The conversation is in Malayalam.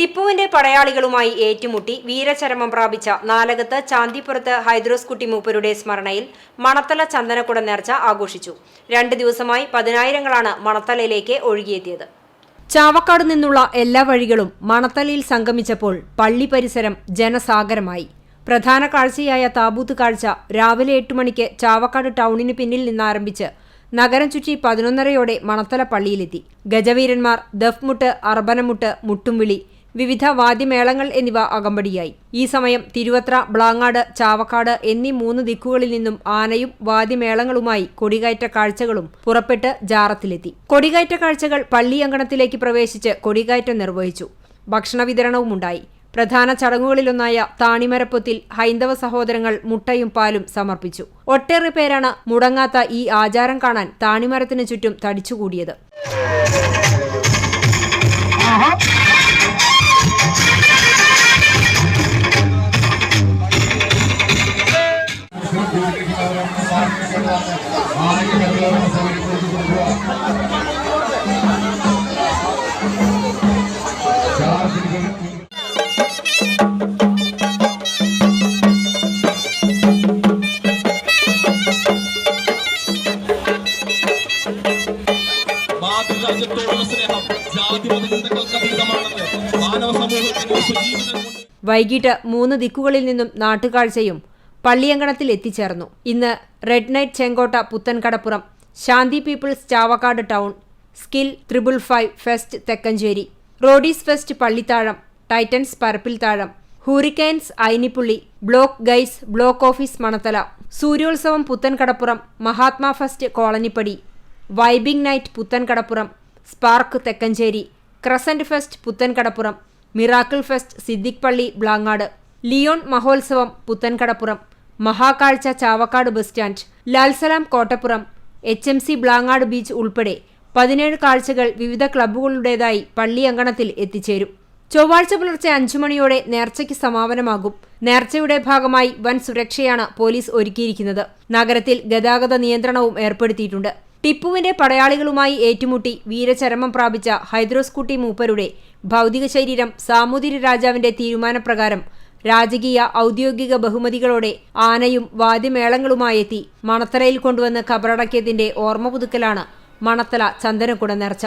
ടിപ്പുവിന്റെ പടയാളികളുമായി ഏറ്റുമുട്ടി വീരചരമം പ്രാപിച്ച നാലകത്ത് ചാന്തിപ്പുറത്ത് ഹൈദ്രോസ് കുട്ടി മൂപ്പരുടെ സ്മരണയിൽ മണത്തല ചന്ദനക്കുട നേർച്ച ആഘോഷിച്ചു. രണ്ട് ദിവസമായി പതിനായിരങ്ങളാണ് മണത്തലയിലേക്ക് ഒഴുകിയെത്തിയത്. ചാവക്കാട് നിന്നുള്ള എല്ലാ വഴികളും മണത്തലയിൽ സംഗമിച്ചപ്പോൾ പള്ളി പരിസരം ജനസാഗരമായി. പ്രധാന കാഴ്ചയായ താബൂത്ത് കാഴ്ച രാവിലെ എട്ട് മണിക്ക് ചാവക്കാട് ടൗണിന് പിന്നിൽ നിന്നാരംഭിച്ച് നഗരം ചുറ്റി പതിനൊന്നരയോടെ മണത്തല പള്ളിയിലെത്തി. ഗജവീരന്മാർ ദഫ്മുട്ട് അർബനമുട്ട് മുട്ടുംവിളി വിവിധ വാദ്യമേളങ്ങൾ എന്നിവ അകമ്പടിയായി. ഈ സമയം തിരുവത്ര ബ്ലാങ്ങാട് ചാവക്കാട് എന്നീ മൂന്ന് ദിക്കുകളിൽ നിന്നും ആനയും വാദ്യമേളങ്ങളുമായി കൊടികയറ്റ കാഴ്ചകളും പുറപ്പെട്ട് ജാറത്തിലെത്തി. കൊടികയറ്റ കാഴ്ചകൾ പള്ളിയങ്കണത്തിലേക്ക് പ്രവേശിച്ച് കൊടികയറ്റം നിർവഹിച്ചു. ഭക്ഷണ വിതരണവുമുണ്ടായി. പ്രധാന ചടങ്ങുകളിലൊന്നായ താണിമരപ്പൊത്തിൽ ഹൈന്ദവ സഹോദരങ്ങൾ മുട്ടയും പാലും സമർപ്പിച്ചു. ഒട്ടേറെ പേരാണ് മുടങ്ങാത്ത ഈ ആചാരം കാണാൻ താണിമരത്തിനു ചുറ്റും തടിച്ചുകൂടിയത്. വൈകിട്ട് മൂന്ന് ദിക്കുകളിൽ നിന്നും നാട്ടുകാഴ്ചയും പള്ളിയങ്കണത്തിൽ എത്തിച്ചേർന്നു. ഇന്ന് red night Chenkotta Puthenkadappuram Shanthi people's Chavakkad town skill triple five fest Thekkancheri roadies fest Pallithazham titans Parappil Thazham hurricanes Ainippulli block guys block office Manathala സൂര്യോത്സവം Puthenkadappuram Mahatma fest Colonippadi vibing night Puthenkadappuram spark Thekkancheri crescent fest Puthenkadappuram miracle fest Siddique പള്ളി ബ്ലാങ്ങാട്. ലിയോൺ മഹോത്സവം Puthenkadappuram മഹാകാഴ്ച Chavakkad bus stand Lalsalam Kottappuram H M C Blangad beach ഉൾപ്പെടെ പതിനേഴ് കാഴ്ചകൾ വിവിധ ക്ലബ്ബുകളുടേതായി പള്ളി അങ്കണത്തിൽ എത്തിച്ചേരും. ചൊവ്വാഴ്ച പുലർച്ചെ അഞ്ചു മണിയോടെ നേർച്ചയ്ക്ക് സമാപനമാകും. നേർച്ചയുടെ ഭാഗമായി വൻ സുരക്ഷയാണ് പോലീസ് ഒരുക്കിയിരിക്കുന്നത്. നഗരത്തിൽ ഗതാഗത നിയന്ത്രണവും ഏർപ്പെടുത്തിയിട്ടുണ്ട്. ടിപ്പുവിന്റെ പടയാളികളുമായി ഏറ്റുമുട്ടി വീരചരമം പ്രാപിച്ച ഹൈദ്രോസ്കുട്ടി മൂപ്പരുടെ ഭൗതിക ശരീരം സാമൂതിരി രാജാവിന്റെ തീരുമാനപ്രകാരം രാജകീയ ഔദ്യോഗിക ബഹുമതികളോടെ ആനയും വാദ്യമേളങ്ങളുമായെത്തി മണത്തലയിൽ കൊണ്ടുവന്ന് കബറടക്കിയതിന്റെ ഓർമ്മ പുതുക്കലാണ് മണത്തല ചന്ദനക്കുട നേർച്ച.